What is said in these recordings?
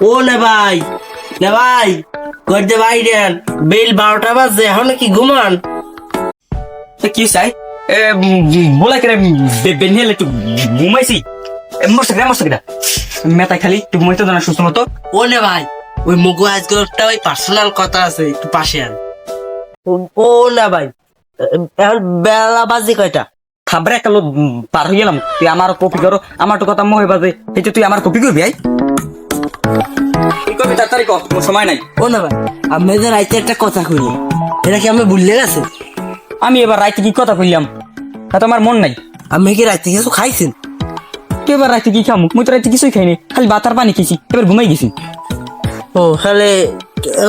ও নে ভাই নে ভাই করতে ভাই দেন বেল বারোটা বাজে এখন কি ঘুমান? কি চাই এ বলা বেনিয়ালে একটু ঘুমাইছি। মস্ত করে মেতাই খালি একটু ঘুমাইতে না সুস্থ মতো। ও নে ভাই ওই মুগু আজকে একটা ওই পার্সোনাল কথা আছে একটু পাশে আন। ও- না ভাই এখন বেলা বাজে কয়টা? খাবারে একটা লোক পার হয়ে গেলাম। তুই আমার কপি করো আমার তো কথা মহে বাজে। সেইটো তুই আমার কপি করবি আই? কি করবি তাড়াতাড়ি কর কোনো সময় নাই। ও না ভাই আমি রাইতে একটা কথা কইলি এটা কি আমি ভুললে গেছে? আমি এবার রাইতে কি কথা কইলাম? তা মন নাই? আমি কি রাইতে কিছু খাইছেন? তুই এবার রাইতে কি খামু? মুই তো রাইতে কিছুই খাইনি খালি বাতার পানি খেয়েছি এবার ঘুমাই গেছি। ও তাহলে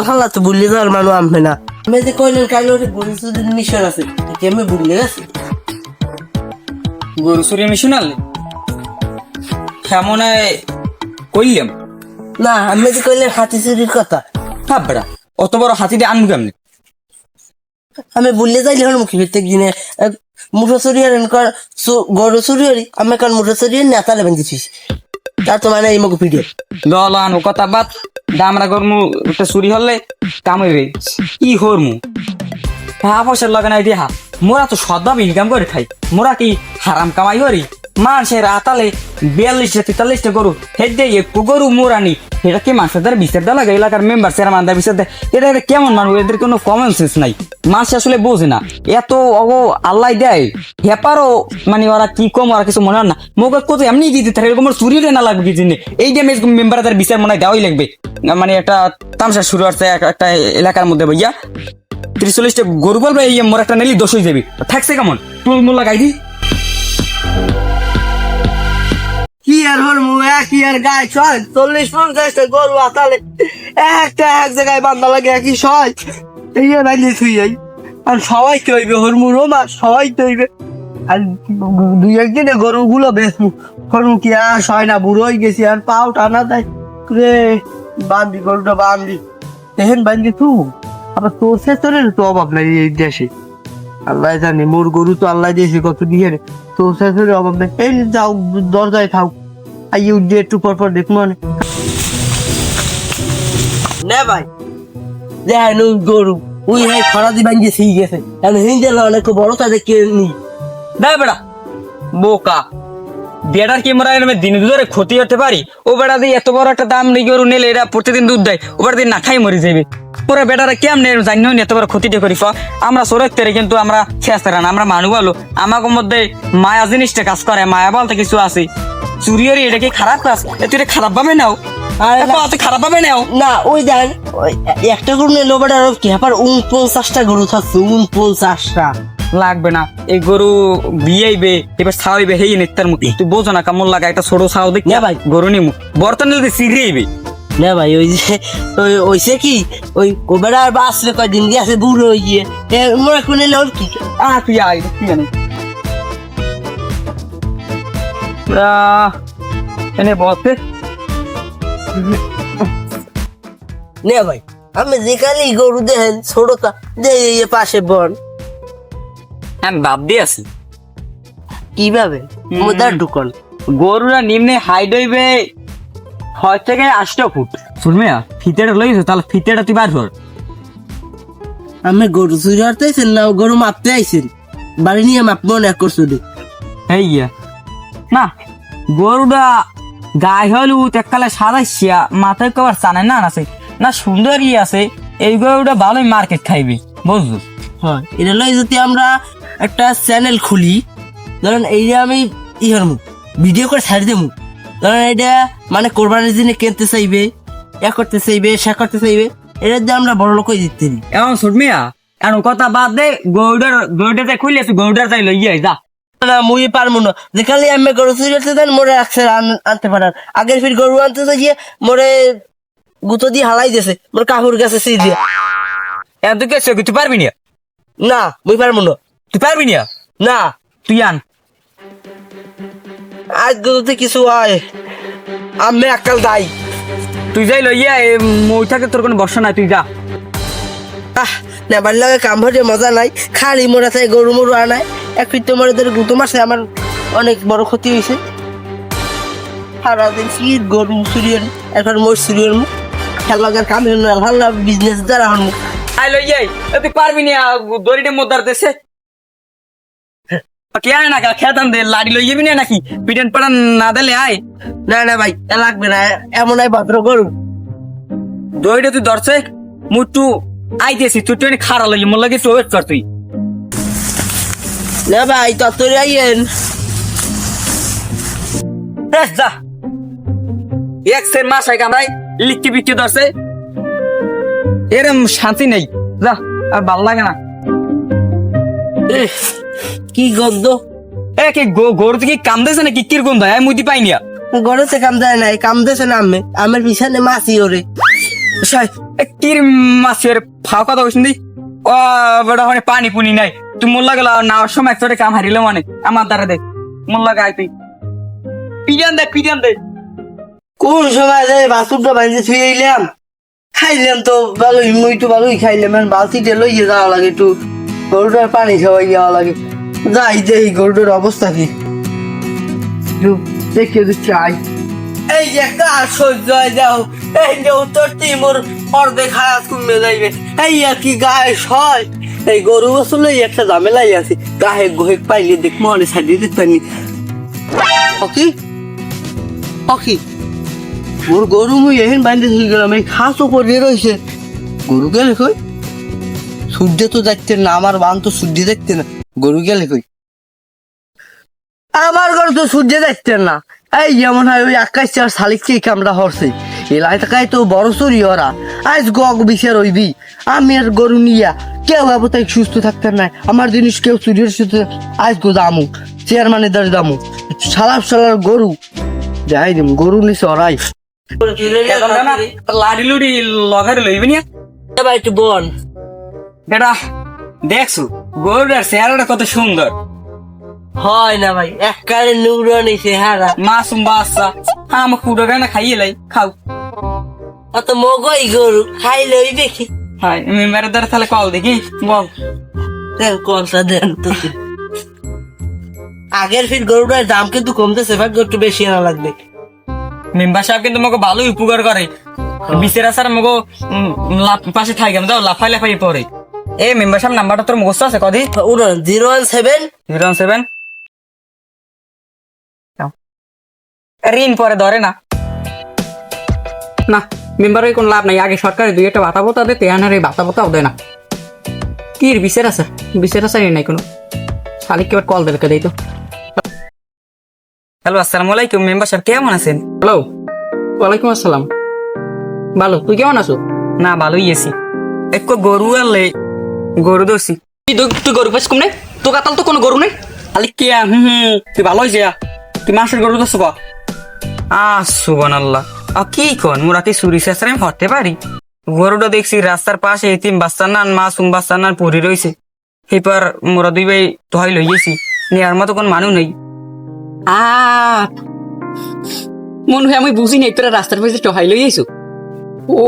হাল্লা তো ভুললে যাওয়ার মানুষ আমি না। আমি যে কইলেন কালো গরিশুদের মিশন আছে আমি ভুললে গেছে? গরু সূর্য মিশন আনলে? কেমন কইলাম। না আমি যে কইলেন হাতি চুরির কথা। বেড়া অত বড় হাতি দিয়ে আনব কেমনি? আমি বললে যাইলে হল মুখে প্রত্যেক দিনে মুঠো চুরি আর এনকার গরু চুরি হরি আমি কারণ মুঠো চুরি নেতা লেবেন দিছিস। তা তো মানে এই মুখে দল আনো কথা বাদ দামরা করমু একটা চুরি হলে কামড়ে কি হরমু হা পয়সার লগে নাই দিয়া মোরা তো সদ্ভাবে ইনকাম করে খাই। মোরা কি হারাম কামাই করি? মানুষের আতালে বিয়াল্লিশটা তেতাল্লিশটা গরু দিয়ে একটু গরু মোরানি। এটা কি মানুষের দ্বারা বিচার দেওয়া লাগে? এলাকার মেম্বার চেয়ারম্যান দ্বারা বিচার দেয়। এটা এটা কেমন মানুষ? এদের কোনো কমন সেন্স নাই। মানুষ আসলে বোঝে না। এত অগো আল্লাহ দেয়। হেপারও মানে ওরা কি কম, ওরা কিছু মনে হয় না। মোকে কত এমনি কি দিতে এরকম চুরি না লাগবে কি জন্য? এই যে মেম্বার তার বিচার মনে হয় দেওয়াই লাগবে। মানে একটা তামসা শুরু হচ্ছে একটা এলাকার মধ্যে ভাইয়া ত্রিশ চল্লিশটা গরু বলবে, এই মোর একটা নেলি দোষ হয়ে যাবে। থাকছে কেমন? মূল লাগাই দি। কি আর হর মু কি আর গায়ে ছয়? চল্লিশ পঞ্চাশটা গরু আতালে একটা এক জায়গায় বান্ধা লাগে, একই ছয়। এই রাইলে থুই যাই আর সবাই তৈবে হরমু, রোমা, সবাই তৈবে আর দুই একদিনে গরুগুলো বেচমু হরমু কি আর হয় না, বুড়ো হয়ে গেছি, আর পাও টানা দেয়। রে, বান্ধি গরুটা বান্ধি। দেখেন বান্ধি তু আবার তোর সেতরের তো অভাব নাই এই দেশে। আল্লাহ জানে, মোর গরু তো আল্লাহ দিয়েছে, কত দিয়ে তো শাশুড়ি অভাব নেই। এই যাও, দরজায় থাক। আই উঠে একটু পর পর দেখব না ভাই দেখেন গরু। ওই হাই খরা দিবান যে সেই গেছে। এখন হিন্দেলা অনেক বড় তাদের কে নি বেড়া, বোকা। বেড়ার কি মোরা এরমে দিন ধরে ক্ষতি হতে পারি? ও বেড়া দিয়ে এত বড় একটা দাম নিয়ে গরু নিলে এরা প্রতিদিন দুধ দেয় ও বেড়া দিয়ে না খাই মরে যাবে পুরো বেটারা কেমনে জানি না এত বড় ক্ষতিটা করি আমরা সরক তেরে কিন্তু আমরা শেষ না আমরা মানুষ বলো। আমাকে মধ্যে মায়া জিনিসটা কাজ করে মায়া বলতে কিছু আছে। চুরিয়ারি এটা কি খারাপ কাজ? এ তুই খারাপ ভাবে নাও। খারাপ ভাবে নাও। না ওই দেন ওই একটা গরু নিয়ে লোবাটা আর কি ব্যাপার উনপঞ্চাশটা গরু থাকছে উনপঞ্চাশটা লাগবে না। এই গরু বিয়েইবে এবার ছাওয়াইবে হেই নেতার মুখে। তুই বোঝো না কেমন লাগা একটা ছোট ছাও দেখ না ভাই। গরু নিমু। বর্তমানে যদি সিরিয়েবে না ভাই ওই যে ওই ওইসে কি? ওই ওবেড়া আর বাঁচবে কয়দিন গেছে বুড়ো হয়ে গিয়ে। মোরা কোনে লোক কি? আ তুই আয় কি জানি। এনে বসে নে ভাই আমি যেখানে গরু দেখেন ছোটটা যে যে পাশে বন। আমি ভাব দিয়ে আছি। কীভাবে? মোদার ঢুকন গরুরা নিম্নে হাইট হইবে ছয় থেকে আটটা ফুট। শুনবে ফিতেটা লইছো তাহলে ফিতেটা তুই বার কর। আমি গরু চুরি আইছেন না গরু মাপতে আইছেন। বাড়ি নিয়ে মাপবো না করছ দি এই গিয়া না গরুটা গায়ে হলুদ এককালে সাদা শিয়া মাথায় কবার চানে না আছে না সুন্দর ই আছে এই গরুটা ভালোই মার্কেট খাইবে বুঝলো? হয় এটা লই যদি আমরা একটা চ্যানেল খুলি ধরেন এই যে আমি ই হরমু ভিডিও করে ছাড়ি দেবো। ধরেন এটা মানে কোরবানির দিনে কিনতে চাইবে এ করতে চাইবে সে করতে চাইবে এটা দিয়ে আমরা বড় লোক দিতে পারি। এখন শুনমিয়া এখন কথা বাদ দে গরুটার গরুটাতে খুলে আছে গরুটার তাই লইয়া যা। না মুই পারব না। যেখানে আমি গরু চুরি করতে দেন মোরে একসে আনতে পারার। আগের ফির গরু আনতে গিয়ে মোরে গুতো দিয়ে হালাই দিয়েছে মোর কাকুর কাছে সেই দিয়ে। এখন তুই কে তুই পারবি না? না মুই পারব না। তুই পারবি না? না তুই আন। আজ গুলোতে কিছু হয় আমি একাল দাই তুই যাই লইয়া মই থাকে তোর কোনো বর্ষা নাই তুই যা। আহ নেবার লাগে কাম হতে মজা নাই খালি মোরা তাই গরু মরু আনায়। এক ফিট তোমার গুতো মাসে আমার অনেক বড় ক্ষতি হয়েছে সারাদিন কি গরু সিরিয়াল এখন মোর সিরিয়াল খেলাকার কামে হাল্লা বিজনেস দ্বারা হন আই লই যাই এ তুই পারবি না দড়িটা মোদার দেশে। কে আয় না খেতাম দে লাড়ি লই যাবি না নাকি? পিটেন পাড়া না দিলে আয়। না না ভাই এ লাগবে না এমন আই ভদ্র গরু। দড়িটা তুই ধরছে মুটু আইতেছি তুই ট্রেনে খারা লই মোর লাগে ওয়েট কর তুই। না ভাই তত্তরে আইয়েন। যা। এক সের মাস আমরা লিখতে বিক্রি ধরছে। এরম শান্তি নেই। যা আর ভালো লাগে না। কি গন্ধ এ কি গো- গরু থেকে কাম দিয়েছে নাকি কির গন্ধ মুদি পাইনি আর। গরুতে কাম দেয় নাই কাম দেছে না আমি আমার পিছনে মাছি ওরে। কির মাছের ফাও কথা বলছেন দি ও বড় পানি পুনি নাই। তুই মোল্লা গেল নাওয়ার সময় একটা কাম হারিলে মানে। আমার দ্বারা দে। মোল্লা গাই তুই। পিজান দে পিজান দে। কোন সময় যে বাসুরটা বাইরে থুয়ে এলাম। খাইলাম তো ভালোই মুই তো ভালোই খাইলাম। বালতিতে লইয়ে যাওয়া লাগে একটু। গরুটার পানি খাওয়াই যাওয়া লাগে। যাই যে এই গরুটার অবস্থা কি? দেখে দিচ্ছি আই এই যে একটা সহ্য হয় যাও এই যে উত্তর তিমুর অর্ধেক হায়াত কমে যাইবে। এই কি গায়ে সয়। এই গরু বসলে একটা ঝামেলাই আছে। গায়ে গোহেক পাইলে দেখ মনে ছাড়িয়ে দিতে পারি কি? কি? মোর গরু মুই এহেন বাইন্দে থই গেলাম এই খাসও পড়ে রয়েছে গরু গেলে কই? সূর্য তো যাচ্ছে না আমার বান তো সূর্য দেখতে না। গরু গেলে কই? আমার গরু তো সূর্য দেখতে না। এই যেমন হয় ওই আকাশ চার শালিককে কামড়া হরছে। এলাই টাকায় তো বড় চুরি ওরা। আজ গগ বিচার রইবি। আমি আর গরু নিয়া কেউ তাই সুস্থ থাকতে নাই। আমার জিনিস কেউ চুরির সাথে আজ গো দামু চেয়ারম্যানের দ্বারা দামু। সালাপ সালার গরু। যাই দিম গরু নিছে ওরাই। লাড়ি লুড়ি লগারে লইবি না একটু বল। বেটা দেখছ? গরুটার চেহারাটা কত সুন্দর। হয় না ভাই এক কালে নুরনি চেহারা। মাসুম বাচ্চা আমার কুড়ো গানা খাইয়ে লাই? খাও। অত মগই গরু খাইলে ওই দেখি। হাই মেম্বারের দ্বারা তাহলে কল দেখি বল। দেন কলটা দেন তো। আগের ফির গরুটার দাম কিন্তু কমতেছে ভাই একটু বেশি আনা লাগবে। মেম্বার সাহেব কিন্তু আমাকে ভালোই উপকার করে। বিচের আসার আমাকে পাশে থাকি আমি যাও লাফাই লাফাই পরে। এ মেম্বার সাহেব নাম্বারটা তোর মুখস্থ আছে? কদি। উড়ন zero one seven. Zero seven. ঋণ পরে ধরে না। না মেম্বারের কোনো লাভ নাই। আগে সরকারে দুই একটা ভাতা ভোতা দেয় তেহানার এই ভাতা ভোতাও দেয় না। কি বিচার আছে? বিচার আছে নাই কোনো? শালিক এবার কল দেবে দেই তো? হ্যালো আসসালামু আলাইকুম। মেম্বার সাহেব কেমন আছেন? হ্যালো ওয়ালাইকুম আসসালাম। ভালো তুই কেমন আছো? না ভালোই আছি। একটু গরু আনলে গরু দোষী তুই গরু পাইস কম নেই তো কাতাল তো কোনো গরু নেই? খালি কে হুম হুম তুই ভালো হয়েছে তুই মাসের গরু দোষ কো? আহ সুবান আল্লাহ আ কি কন? মোরা কি চুরি শেষরে আমি হতে পারি? গরুটা দেখছি রাস্তার পাশে এতিম বাস্তার নান মাসুম বাস্তার নান পড়ে রয়েছে এবার মোরা দুই ভাই তোহাই লইয়েছি নেয়ার মতো কোন মানুষ নেই। আ মনে হয় আমি বুঝি নাই তোরা রাস্তার পাশে চহাই লই আইছো। ও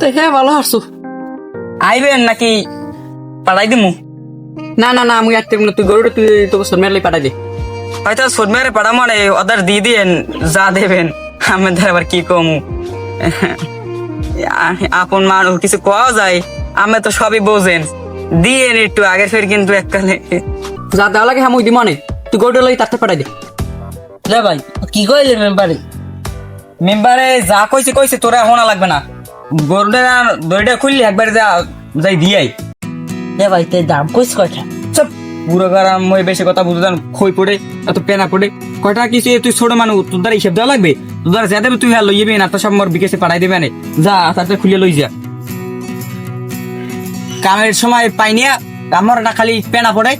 তাই হ্যাঁ ভালো হারছো। আইবেন নাকি পাঠাই দিমু? না না না আমি তেমন তুই গরুটা তুই তোকে সন্ধ্যার লাই পাঠাই দে। হয়তো সদমের পাড়া মানে ওদের দিয়ে দিয়েন যা দেবেন। আমাদের আবার কি কমু? আপন মানুষ কিছু কোয়া যায়? আমি তো সবই বোঝেন। দিয়েন একটু আগের ফের কিন্তু এককালে। যা দেওয়া লাগে হ্যাঁ মুই দিব নে তুই গরুটা লই তাতে পাঠাই দে। রে ভাই কি কইলে মেম্বারে? মেম্বারে যা কইছে কইছে তোরা হোনা লাগবে না। গরুটা দড়িটা খুললি একবার যা যাই দিয়াই রে ভাই তাই দাম কইস কয়টা? সব পুরো গারাম মই বেশি কথা বুঝতে খই পড়ে এত পেনা পড়ে। কয়টা কিছু তুই ছোট মানুষ তোর দ্বারা হিসেব দেওয়া লাগবে? তোর দ্বারা যা দেবে তুই হ্যাঁ লইবি না তো সব মোর বিকেশে পাঠাই দেবে না যা তাতে খুলে লই যা। কামের সময় পাইনিয়া আমার না খালি পেনা পড়ে।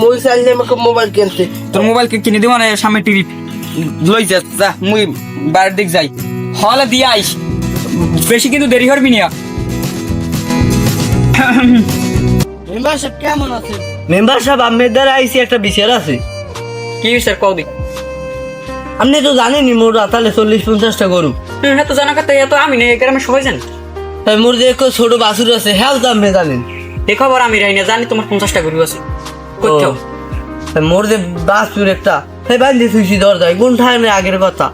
মুই চাইলে আমাকে মোবাইল কিনতে। তোর মোবাইল কিনে দিব না সামনে টিভি লই যা যা মুই বাইরের দিক যাই। হলে দিয়ে আইস। বেশি কিন্তু দেরি করবি না। মেম্বার সাহেব কেমন আছে? মেম্বার সাহেব আমের আইসি একটা বিচার আছে। কি স্যার কও দি? আপনি তো জানেনই মোর রাতালে চল্লিশ পঞ্চাশটা গরু। হ্যাঁ তো জানা কথা তো আমি নেই গ্রামে সবাই জানি। তাই মোর যে ছোট বাছুর আছে হেল দাম জানেন। এ খবর আমি রাই না জানি তোমার পঞ্চাশটা গরু আছে। কোথাও? মোর যে বাছুর একটা বাইন্দে তুইছি দরজায় কোন টাইমে আগের কথা।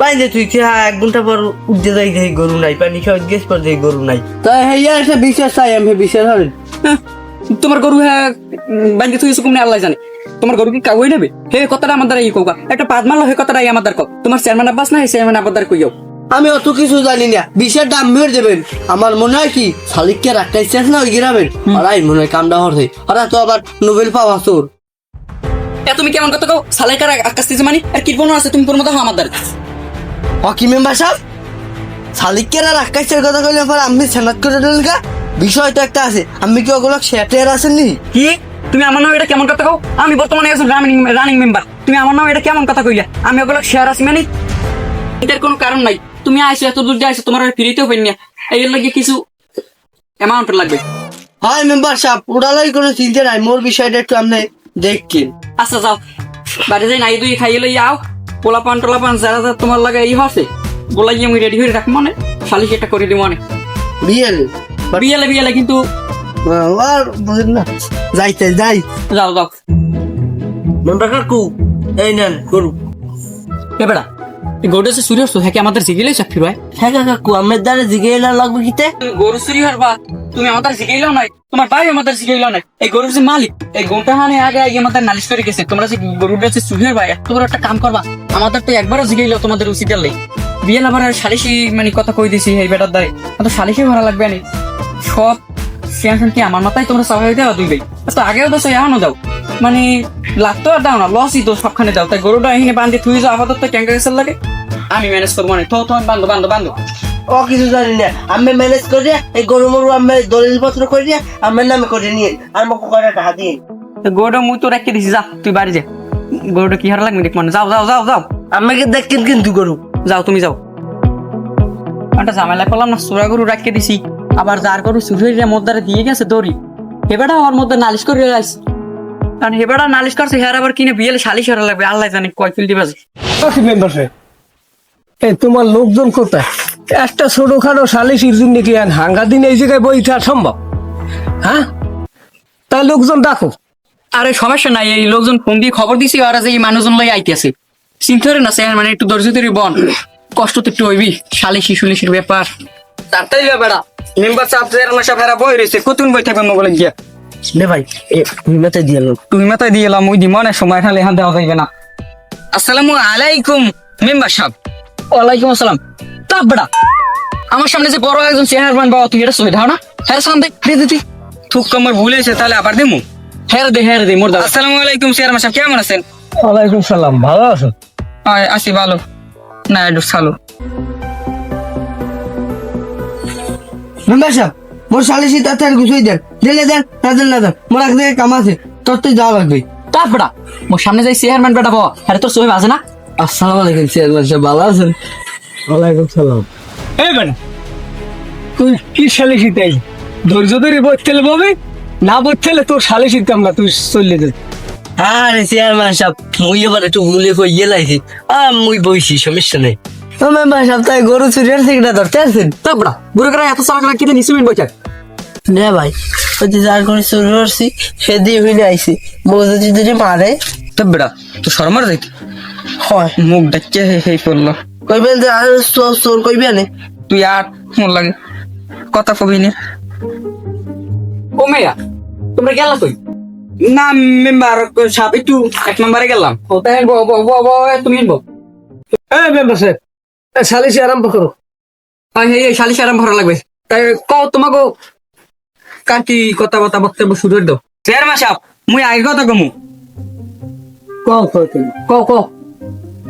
বাইন্দে তুইছি হ্যাঁ এক ঘণ্টা পর উঠতে যাই গরু নাই পানি খাওয়া গেছ পর দেখি গরু নাই। তাই একটা বিশ্বাস চাই আমি বিশ্বাস হবেন হ্যাঁ, তোমার গরু হ্যাঁ বান্ধি আল্লাহ জানে? তোমার গরু কি কাগই নেবে? হে কথাটা আমার দ্বারা ই কৌকা একটা পাদ মারলো হে কথাটা আমার দ্বার তোমার চেয়ারম্যান আব্বাস না চেয়ারম্যান আব্বার দ্বার কইও। আমি অত কিছু জানি না। বিষের দাম মেরে দেবেন। আমার মনে হয় কি শালিককে রাখতে না ওই গ্রামের? ওরাই মনে হয় কামটা হরছে। ওরা তো আবার নোবেল পাওয়া চোর। এ তুমি কেমন কথা কও? সালাইকার আকাশ থেকে মানে? আর আছে? তুমি তোর মতো আমার হকি মেম্বার সাহেব? শালিককে আর আকাশের কথা কইলে পর আমি সেনাত করে দিলেন গা? বিষয় তো একটা আছে। আমি কি ওগুলো শেয়ার আসেননি কি? তুমি আমার নাম এটা কেমন কথা কও? আমি বর্তমানে একজন রানিং রানিং মেম্বার তুমি আমার নাম এটা কেমন কথা কইলা? আমি ওগুলো শেয়ার আছি মানে? এটার কোনো কারণ নাই। তুমি আইছো এত দূর দিয়ে আইছো তোমার ফিরিতেও পারি না। লাগে কিছু অ্যামাউন্ট লাগবে। হয় মেম্বার সাহেব ওরালাই কোনো চিন্তা নাই। মোর বিষয়টা একটু আপনি দেখছেন আচ্ছা যাও বাড়ি যাই নাই দুই খাইয়ে লই আও। পোলাপান টোলাপান যারা যারা তোমার লাগে এই বলাই আমি রেডি হয়ে রাখ মনে। শালিশ একটা করে দিব মনে। বিয়েল? বিয়েলে বিয়েলে কিন্তু আর বুঝেন না যাইতে যাই। যাও যাও। মেম্বার কাকু এই নেন করু এ বেড়া গরুটা সে চুরি হচ্ছে হ্যাঁ কি আমাদের জিগেলে চাকরি ভাই হ্যাঁ কাকু আমার দ্বারা জিগে না লাগবে কিতে? তুমি গরু চুরি হরবা তুমি আমাদের জিগাইলেও নাই? তোমার ভাই আমাদের জিগাইলেও নাই। এই গরুর যে মালিক, এই গরুটা হানে আগে আগে আমাদের নালিশ করে গেছে। তোমরা যে গরুটা চুরি হরবা এত বড় একটা কাম করবা। আমাদের তো একবারও জিগাইলেও তোমাদের উচিত আনলে বিয়ে আবার সালিশি মানে কথা কই দিছি এই বেটার দ্বারে তো সালিশি ভরা লাগবে না। সব সিয়ান কি আমার মাথায় তোমরা স্বাভাবিক দেওয়া দুই ভাই? তো আগেও তো এখনও দাও। মানে লাভ তো আর দাও না লসই তো সবখানে দাও। তাই গরুটা এখানে বান্ধি থুই যাও, আপাতত ক্যাঙ্কা গেছের লাগে। আমি ম্যানেজ করব না। তো তো আমি বান্ধব বান্ধব বান্ধব ও কিছু জানি না। আমি ম্যানেজ করে এই গরু মরু আমি দলিল পত্র করে দিয়ে আমার নামে করে নিয়ে আর মোক করে টাকা দিয়ে। গরুটা মুই তো রেখে দিছি যা তুই বাড়ি যা। গরুটা কি হার লাগবে দেখ মানে যাও যাও যাও যাও। আমাকে দেখেন কিন্তু গরু। যাও তুমি যাও। একটা ঝামেলা করলাম না চোরা গরু রাখিয়ে দিছি। আবার যার গরু হয়ে মদ্দারে দিয়ে গেছে দড়ি। হেবেটা আমার মধ্যে নালিশ করে আসছে কারণ হেবেটা নালিশ করছে হের আবার কিনে বিয়েলে শালিশ হরা লাগবে আল্লাহ জানে কয় ফিল্ডি বাজে। মেম্বার এই তোমার লোকজন কোথায়? একটা ছোটখাটো সালিশির জন্য কি আর হাঙ্গা দিন এই জায়গায় বই থাকা সম্ভব? হ্যাঁ? তাই লোকজন ডাকো। আরে সমস্যা নাই এই লোকজন ফোন দিয়ে খবর দিছি আর যে এই মানুষজন লাই আইতেছে। চিন্তা করে না স্যার মানে একটু ধৈর্য ধরে বন কষ্ট তো একটু হইবি শালিশি শুলিশির ব্যাপার। তাড়াতাড়ি বেড়া মেম্বার সাহেব সাহেব এরা বই রয়েছে কতক্ষণ বই থাকবেন মোবাইলে গিয়া? নে ভাই এ ভূমিতে দিয়ে লোক তুমি মাথায় দিয়ে এলাম ওই দিমনে সময় খালি এখান দেওয়া যাইবে না। আসসালামু আলাইকুম মেম্বার সাহেব। ওয়ালাইকুম আসসালাম। তা বেড়া। আমার সামনে যে বড় একজন চেয়ারম্যান বাবা তুই এটা সুবিধা না। হ্যাঁ সামনে দে দিতি। থুক আমার ভুল হয়েছে তাহলে আবার দিমু? হ্যাঁ দে হ্যাঁ দে মোর দাদা। আসসালামু আলাইকুম চেয়ারম্যান সাহেব কেমন আছেন? ওয়ালাইকুম সালাম ভালো আছো? হয় আসি ভালো। না একটু চালু মেম্বার সাহেব মোর সালিশি তাড়াতাড়ি গুছাই দেন। দিলে দেন না দেন না দেন মোর কাম আছে তোর তো যাওয়া লাগবে। তা বেড়া। মোর সামনে যাই চেয়ারম্যান বেটা বাবা হ্যাঁ তোর সবাই আছে না? আসসালামু আলাইকুম চেয়ারম্যান সাহেব ভালো আছেন? ওয়ালাইকুম সালাম। এই বেটা তুই কি সালিশি তাই ধৈর্য ধরে বসতেলে ববে না বসতেলে তোর সালিশি কাম না তুই আরে চেয়ারম্যান সাহেব মুই এবার একটু ভুলে ইয়ে লাইছি আ মুই বইছি সমস্যা নেই। ও মেম্বার সাহেব তাই গরু চুরিয়ার থেকে না ধরতে আসেন তা বেড়া বুড়ো করে এত চালাক নে ভাই ওই যে যার করে চুরি করছি সে দিয়ে হইলে আইছি। মোক যদি মারে। তা বেড়া তো শর্মার যাইতে হয়। মুখ ডাকিয়ে হেই পড়ল কইবেন যে আর চোর চোর কইবে নে? তুই আর মন লাগে। কথা কবি নি। ও মেয়া তোমরা গেলা কই? না মেম্বার সাহেব একটু এক নম্বরে গেলাম। তুমি বো এই মেম্বার সাহেব সালিশি আরম্ভ করো। আই হে এই শালিশ আরাম ভরা লাগবে। তাই কও তোমাকে কাকি কথা কথা বক্তব্য শুরু করে দাও। চেয়ারম্যান সাহেব মুই আগে কথা কমু। কও কও তুমি কও।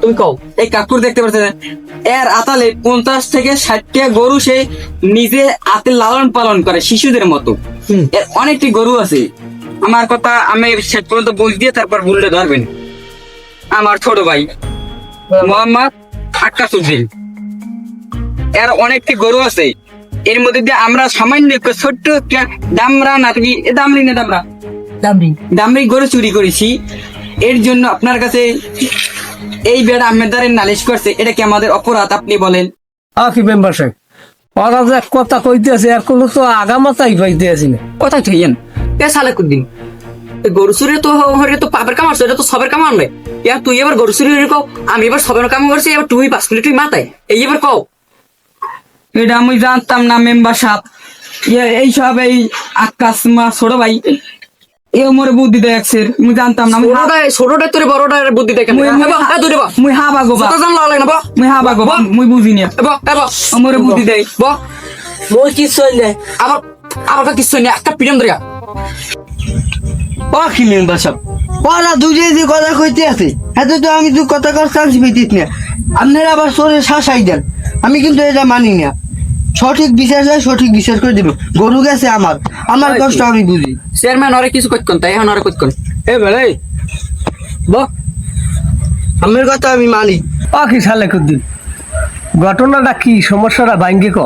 তুমি কও। এই কাকুর দেখতে পাচ্ছেন এর আতালে পঞ্চাশ থেকে ষাটটা গরু সে নিজে হাতে লালন পালন করে শিশুদের মতো। এর অনেকটি গরু আছে। আমার কথা আমি শেষ পর্যন্ত বুঝ দিয়ে তারপর ভুলটা ধরবেন। আমার ছোট ভাই মোহাম্মদ আকাশুদ্দিন এর অনেকটি গরু আছে। এর মধ্যে দিয়ে আমরা সামান্য একটা ছোট্ট একটা দামরা না এ দামরি না দামরা দামড়ি। দামরি গরু চুরি করেছি। এর জন্য আপনার কাছে এই বেড়া আহমেদারের নালিশ করছে এটা কি আমাদের অপরাধ আপনি বলেন? আ কি মেম্বার সাহেব ওরা যে কথা কইতে আছে আর কোনো তো আগামাতাই পাইতে আছি না। থইয়েন এ গরু চুরি তো হরে তো পাপের কামার এটা তো সবের কামার নয়। ইয়ার তুই এবার গরু চুরি হরে কও আমি এবার সবের কাম করছি এবার তুই পাঁচ মিনিট তুই মাথায়। এই এবার কও। এটা আমি জানতাম না মেম্বার সাহেব। এই সব এই আকাশ মা ছোট ভাই এ বুদ্ধি আমি জানতাম না তোর বড়টার বুদ্ধি দেখে মুই দূরে বা মুই হাবা গোবা জানলা লাগে বা মুই হাবা গোবা মুই বুঝি না। বা বা আমার বুদ্ধি বা মই একটা ওরা দুজে যে কথা কইতে আছে এতে তো আমি কথা কর চান্স পেতিস না। আপনারা আবার সরে শাসাই দেন। আমি কিন্তু এটা মানি না। সঠিক বিচার চাই সঠিক বিচার করে দেবে। গরু গেছে আমার। আমার কষ্ট আমি বুঝি। চেয়ারম্যান ওরে কিছু কইতকন তাই এখন ওরে কইতকন এ বেড়াই ব। আমার কথা আমি মানি। আ কি সালে কুদ্দিন ঘটনাটা কি? সমস্যাটা ভাঙ্গে ক?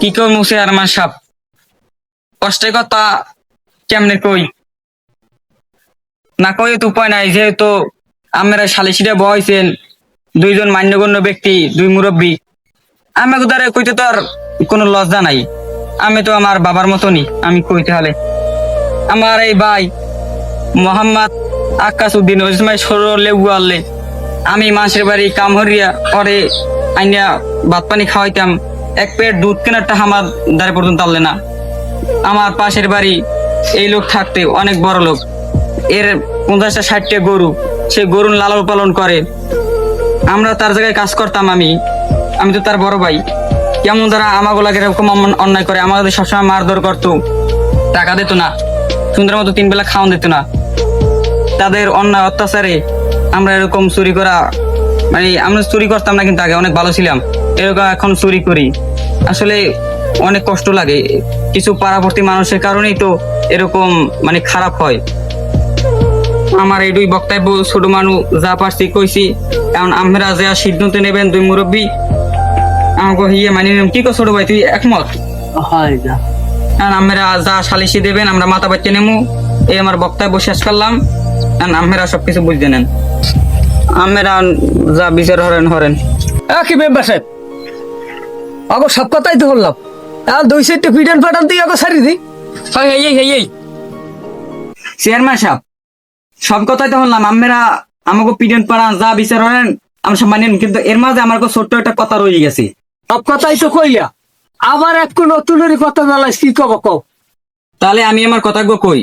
কি কই মুসে আর মা সাপ? কষ্টের কথা কেমনে কই? না কই তো উপায় নাই যেহেতু আমরা সালিশিরা বয়সেন দুইজন মান্যগণ্য ব্যক্তি, দুই মুরব্বী। আমাকে দ্বারা কইতে তো আর কোনো লজ্জা নাই। আমি তো আমার বাবার মতনই, আমি কইতে হলে আমার এই ভাই, মোহাম্মদ আকাশ উদ্দিন ওই সময় সরো আমি মাসের বাড়ি কাম হরিয়া পরে আইনা ভাত পানি খাওয়াইতাম। এক পেট দুধ কেনারটা আমার দ্বারে পর্যন্ত আনলে না। আমার পাশের বাড়ি এই লোক থাকতে অনেক বড় লোক। এর পঞ্চাশটা ষাটটা গরু, সে গরু লালন পালন করে। আমরা তার জায়গায় কাজ করতাম আমি। আমি তো তার বড় ভাই। কেমন তারা আমাগুলাকে এরকম অন্যায় করে, আমাদের সবসময় মারধর করতো। টাকা দিত না। সুন্দর মতো তিন বেলা খাওয়ান দিত না। তাদের অন্যায় অত্যাচারে আমরা এরকম চুরি করা মানে আমরা চুরি করতাম না কিন্তু আগে, অনেক ভালো ছিলাম। এরকম এখন চুরি করি। আসলে অনেক কষ্ট লাগে। কিছু পাড়াপড়তি মানুষের কারণেই তো এরকম মানে খারাপ হয়। আমার এই দুই বক্তব্য ছোট মানুষ যা পারছি কইছি। কারণ আমরা যা সিদ্ধান্ত নেবেন দুই মুরব্বী আমাকে হিয়ে মানি নিলাম। কি কো ছোট ভাই তুই একমত? হয় যা। আর আমরা যা সালিশি দেবেন আমরা মাথা বাচ্চা নেমু। এই আমার বক্তব্য শেষ করলাম। আর আমরা সবকিছু বুঝতে নেন। আমরা যা বিচার হরেন হরেন। মেম্বার সাহেব? আগো সব কথাই তো বললাম। আর দুই সাইডটা পিটান ফাটান দিয়ে আগো সারি দিই হয় এই এই এই চেয়ারম্যান সাহেব সব কথাই তো বললাম। আমরা আমাকে পিডেন্ট পাড়ান যা বিচার হরেন আমরা সব মানেন কিন্তু এর মাঝে আমার ছোট্ট একটা কথা রয়ে গেছে। সব কথাই তো কইলা। আবার একটু নতুনের কথা জানাইস কি কব কও তাহলে আমি আমার কথাগুলো কই।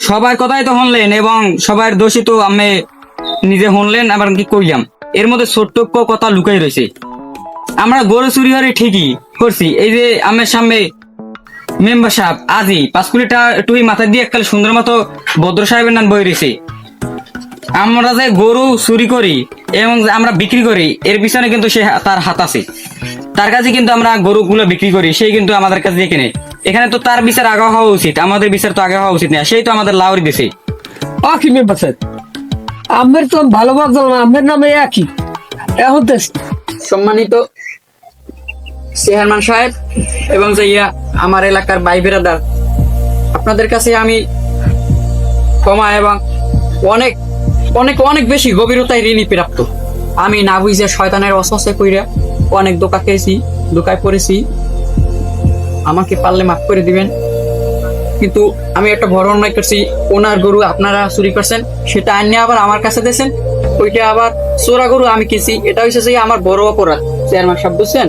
সবার কথাই তো শুনলেন এবং সবার দোষী তো আমি নিজে শুনলেন আবার কি কইলাম? এর মধ্যে ছোট্ট ক কথা লুকাই রয়েছে। আমরা গরু চুরি হরে ঠিকই করছি। এই যে আমার সামনে মেম্বার সাহেব আজি পাঁচ কোটিটা টুই মাথা দিয়ে একটা সুন্দর মতো ভদ্র সাহেবের নাম বই রয়েছে। আমরা যে গরু চুরি করি এবং আমরা বিক্রি করি এর পিছনে কিন্তু সে তার হাত আছে। তার কাছে কিন্তু আমরা গরুগুলো বিক্রি করি সেই কিন্তু আমাদের কাছে দিয়ে কিনে এখানে তো তার বিচার আগে হওয়া উচিত আমাদের বিচার তো আগে হওয়া উচিত না সেই তো আমাদের লাউরি দিছে কি আমের তো ভালো না আমের নামে একই। এখন সম্মানিত চেয়ারম্যান সাহেব এবং যে ইয়া আমার এলাকার ভাই বেরাদার আপনাদের কাছে আমি ক্ষমা এবং অনেক অনেক অনেক বেশি গভীরতায় ঋণী প্রাপ্ত। আমি না বুঝে শয়তানের অসহসে কইরা অনেক দোকা খেয়েছি, দোকায় পড়েছি। আমাকে পারলে মাফ করে দিবেন। কিন্তু আমি একটা বড় অন্যায় করছি, ওনার গরু আপনারা চুরি করছেন, সেটা আনিয়ে আবার আমার কাছে দিয়েছেন, ওইটা আবার চোরা গরু আমি কিছি এটা হচ্ছে যে আমার বড় অপরাধ। চেয়ারম্যান সাহেব বুঝছেন?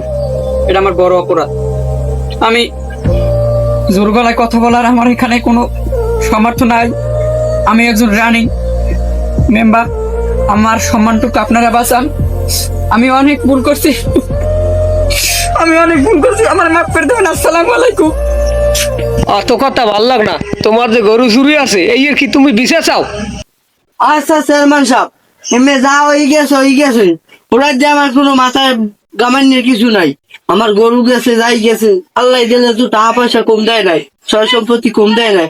এটা আমার বড় অপরাধ। আমি জোর গলায় কথা বলার আমার এখানে কোনো সামর্থ্য নাই। আমি একজন রানিং মেম্বার আমার সম্মানটুকু আপনারা বাঁচান। আমি অনেক ভুল করছি। আমি অনেক ভুল করছি আমার মাফ করে দেবেন আসসালামু আলাইকুম। অত কথা ভালো লাগ না। তোমার যে গরু চুরি আছে এই এর কি তুমি বিচার চাও? আচ্ছা চেয়ারম্যান সাহেব এমনি যা হয়ে গেছে হয়ে গেছে। ওরা যে আমার কোনো মাথায় গামান্যের কিছু নাই। আমার গরু গেছে যাই গেছে আল্লাহ দিলে তো টাকা পয়সা কম দেয় নাই সয় সম্পত্তি কম দেয় নাই।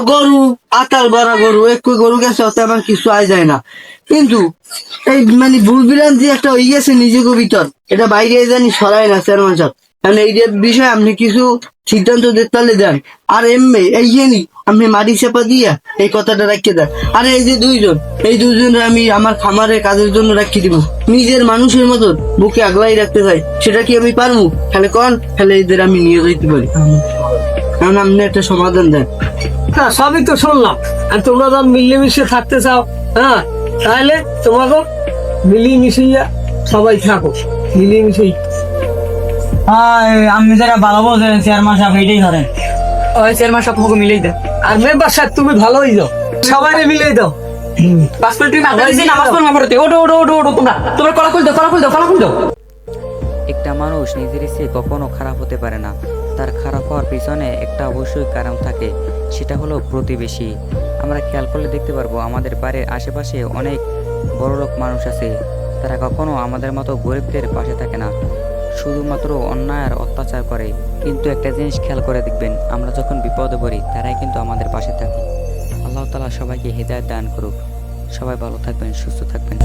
গরু, আতাল বাড়া গরু, একই গরু গেছে অত আমার কিছু আয় যায় না। কিন্তু এই মানে ভুল যে একটা ওই গেছে নিজেকে ভিতর। এটা বাইরে জানি সরাই না, চেয়ারম্যান সাহেব। মানে এই যে বিষয়ে আপনি কিছু সিদ্ধান্ত তাহলে দেন। আর এমনি, এই জানি আপনি মাটি চাপা দিয়া এই কথাটা রাখিয়ে দেন। আর এই যে দুইজন, এই দুইজন আমি আমার খামারে কাজের জন্য রাখিয়ে দিব। নিজের মানুষের মতন বুকে আগলাই রাখতে চাই। সেটা কি আমি পারব? তাহলে কন, তাহলে এদের আমি নিয়ে যাইতে পারি। কারণ আপনি একটা সমাধান দেন। না, সবই তো শুনলাম। আর তোমরা যখন মিলেমিশে থাকতে চাও হ্যাঁ তাহলে তোমাকে মিলিয়ে মিশিয়ে সবাই থাকো। মিলিয়ে মিশিয়ে আমি যারা ভালো চেয়ারম্যান সাহেব এটাই ধরেন ওই চেয়ারম্যান সাহেব তোমাকে মিলেই দেন আর মেম্বার সাহেব তুমি ভালোই যাও সবাই মিলিয়ে দাও। পাঁচ মিনিট তুমি মাথা দিয়েছি নামাজ পড়ো মারতে ওটো ওটো ওটো ওটো তোমরা। তোমরা কলা খুল দাও কলা খুল দাও কলা খুল দাও। একটা মানুষ নিজের ইচ্ছে কখনো খারাপ হতে পারে না। তার খারাপ হওয়ার পিছনে একটা অবশ্যই কারণ থাকে সেটা হলো প্রতিবেশী। আমরা খেয়াল করলে দেখতে পারব আমাদের বাড়ির আশেপাশে অনেক বড়লোক মানুষ আছে। তারা কখনো আমাদের মতো গরিবদের পাশে থাকে না। শুধুমাত্র অন্যায় আর অত্যাচার করে। কিন্তু একটা জিনিস খেয়াল করে দেখবেন, আমরা যখন বিপদে পড়ি, তারাই কিন্তু আমাদের পাশে থাকে। আল্লাহ তালা সবাইকে হৃদায়ত দান করুক। সবাই ভালো থাকবেন, সুস্থ থাকবেন।